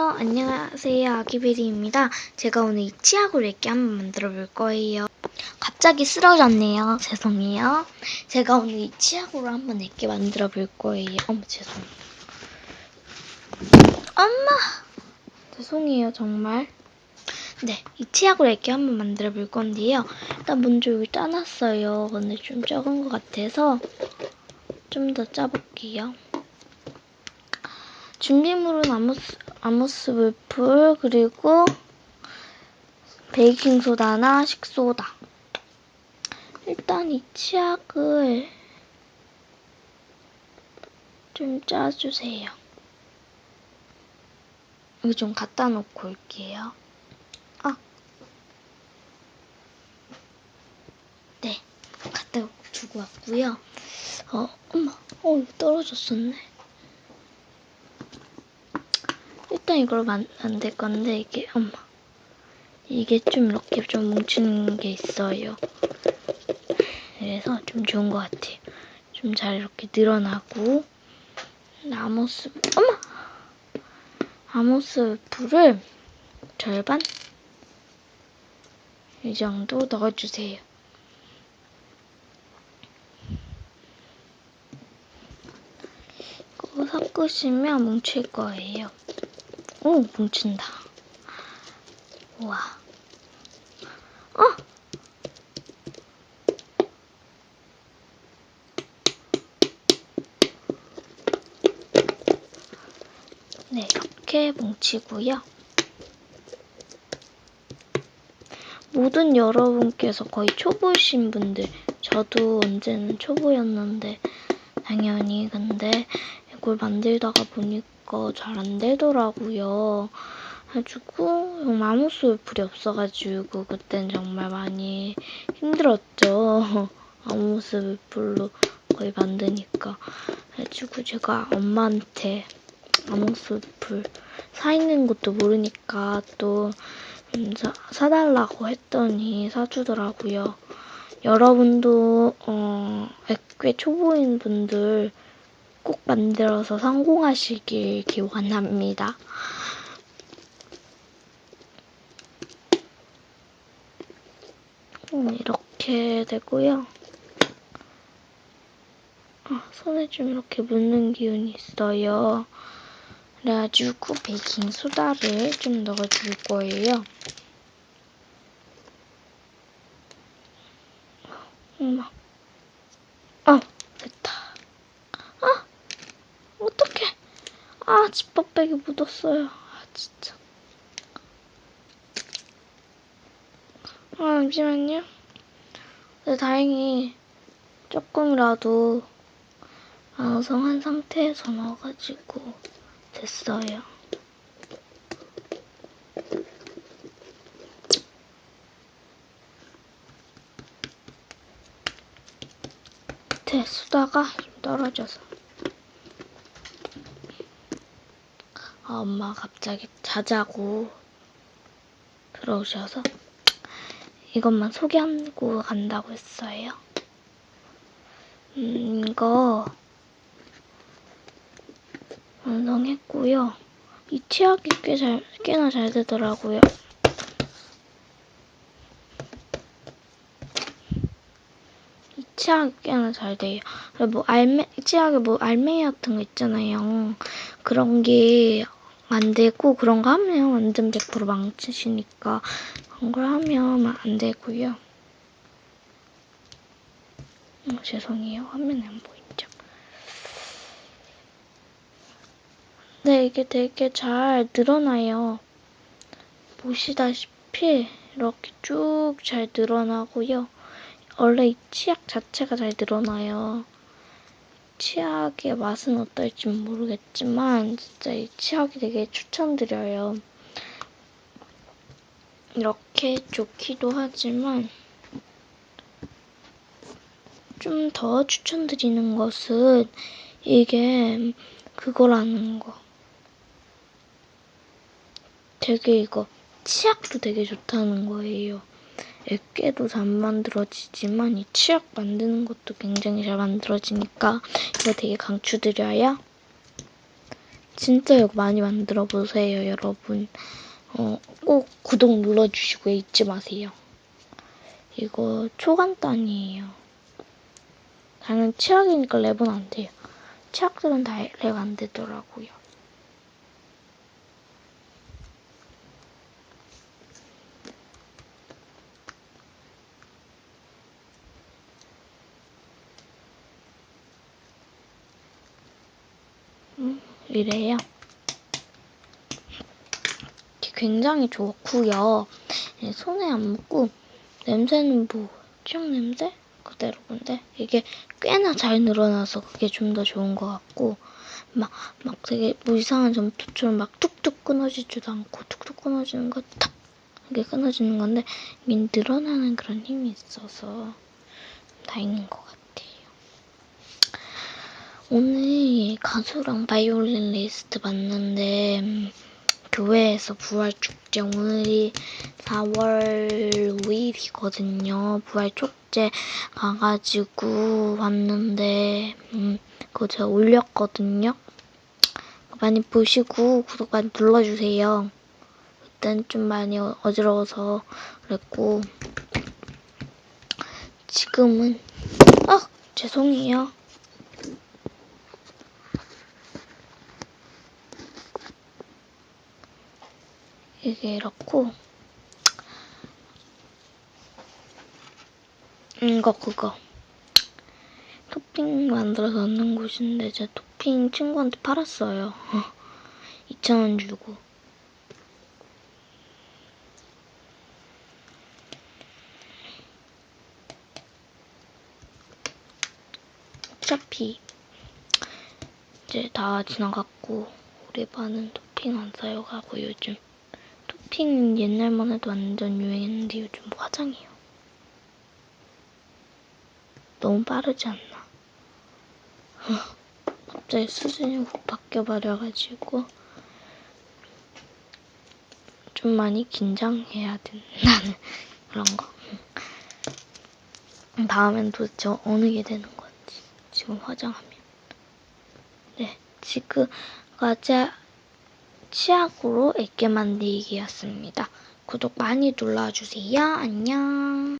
안녕하세요. 안녕하세요. 아기베리입니다. 제가 오늘 이 치약을 이렇게 한번 만들어 볼 거예요. 갑자기 쓰러졌네요. 죄송해요. 제가 오늘 이 치약으로 한번 이렇게 만들어 볼 거예요. 어머, 죄송해요. 엄마! 죄송해요, 정말. 네, 이 치약으로 이렇게 한번 만들어 볼 건데요. 일단 먼저 여기 짜놨어요. 근데 좀 적은 것 같아서 좀 더 짜볼게요. 준비물은 아모스, 아모스 물풀 그리고 베이킹소다나 식소다. 일단 이 치약을 좀 짜주세요. 여기 좀 갖다 놓고 올게요. 아. 네, 갖다 두고 왔고요. 어, 엄마, 어, 떨어졌었네. 일단 이걸 만, 만들 건데, 이게, 엄마. 이게 좀 이렇게 좀 뭉치는 게 있어요. 그래서 좀 좋은 것 같아요. 좀 잘 이렇게 늘어나고, 아모스, 엄마! 아모스 불을 절반? 이 정도 넣어주세요. 이거 섞으시면 뭉칠 거예요. 오, 뭉친다. 우와. 어! 네, 이렇게 뭉치고요. 모든 여러분께서 거의 초보이신 분들, 저도 언제는 초보였는데, 당연히 근데 이걸 만들다가 보니까 잘 안 되더라고요. 해가지고 정말 아무 소울풀이 없어가지고 그땐 정말 많이 힘들었죠. 아무 소울풀로 거의 만드니까. 해가지고 제가 엄마한테 아무 소울풀 사 있는 것도 모르니까 또 음, 사, 사달라고 했더니 사주더라고요. 여러분도 어, 꽤 초보인 분들 꼭 만들어서 성공하시길 기원합니다. 음, 이렇게 되고요. 아, 손에 좀 이렇게 묻는 기운이 있어요. 그래가지고 베이킹 소다를 좀 넣어줄 거예요. 엄마. 어, 됐다. 아, 어떡해. 아, 지퍼백이 묻었어요. 아, 진짜. 아, 잠시만요. 네, 다행히 조금이라도 완성한 상태에서 넣어가지고 됐어요. 밑에 수다가 좀 떨어져서 아, 엄마 갑자기 자자고 들어오셔서 이것만 소개하고 간다고 했어요. 음, 이거 완성했고요. 이 치약이 꽤 잘, 꽤나 잘 되더라고요. 이 치약이 꽤나 잘 돼요. 뭐 알맹, 치약에 뭐 알맹이 같은 거 있잖아요. 그런 게 안 되고 그런 거 하면 완전 100% 망치시니까 그런 걸 하면 안 되고요. 어, 죄송해요. 화면에 안 보이죠? 네, 이게 되게 잘 늘어나요. 보시다시피 이렇게 쭉 잘 늘어나고요. 원래 이 치약 자체가 잘 늘어나요. 치약의 맛은 어떨지 모르겠지만 진짜 이 치약이 되게 추천드려요. 이렇게 좋기도 하지만 좀 더 추천드리는 것은 이게 그거라는 거. 되게 이거 치약도 되게 좋다는 거예요. 액괴도 잘 만들어지지만 이 치약 만드는 것도 굉장히 잘 만들어지니까 이거 되게 강추드려요. 진짜 이거 많이 만들어 보세요, 여러분. 어, 꼭 구독 눌러주시고 잊지 마세요. 이거 초간단이에요. 당연 치약이니까 랩은 안 돼요. 치약들은 다 랩 안 되더라고요. 이래요. 굉장히 좋고요. 예, 손에 안 묻고 냄새는 뭐 치약 냄새 그대로 근데 이게 꽤나 잘 늘어나서 그게 좀 더 좋은 것 같고 막 막 되게 뭐 이상한 점토처럼 막 툭툭 끊어지지도 않고 툭툭 끊어지는 거탁 이게 끊어지는 건데 이게 늘어나는 그런 힘이 있어서 다행인 것 같아요. 오늘 가수랑 바이올린 리스트 봤는데 음, 교회에서 부활축제 오늘이 4월 5일이거든요. 부활축제 가가지고 왔는데 음, 그거 제가 올렸거든요. 많이 보시고 구독 많이 눌러주세요. 그땐 좀 많이 어- 어지러워서 그랬고 지금은 아 죄송해요. 이게 이렇고 이거 그거. 토핑 만들어서 넣는 곳인데 제가 토핑 친구한테 팔았어요. 2,000원 주고. 어차피 이제 다 지나갔고 우리 반은 토핑 안 사용하고 요즘 토 핑 옛날만 해도 완전 유행했는데 요즘 화장이에요. 너무 빠르지 않나? 갑자기 수준이 확 바뀌어버려가지고 좀 많이 긴장해야 된다는 그런 거. 다음엔 도대체 어느 게 되는 건지 지금 화장하면. 네, 지금까지 치약으로 애교 만들기였습니다. 구독 많이 눌러주세요. 안녕.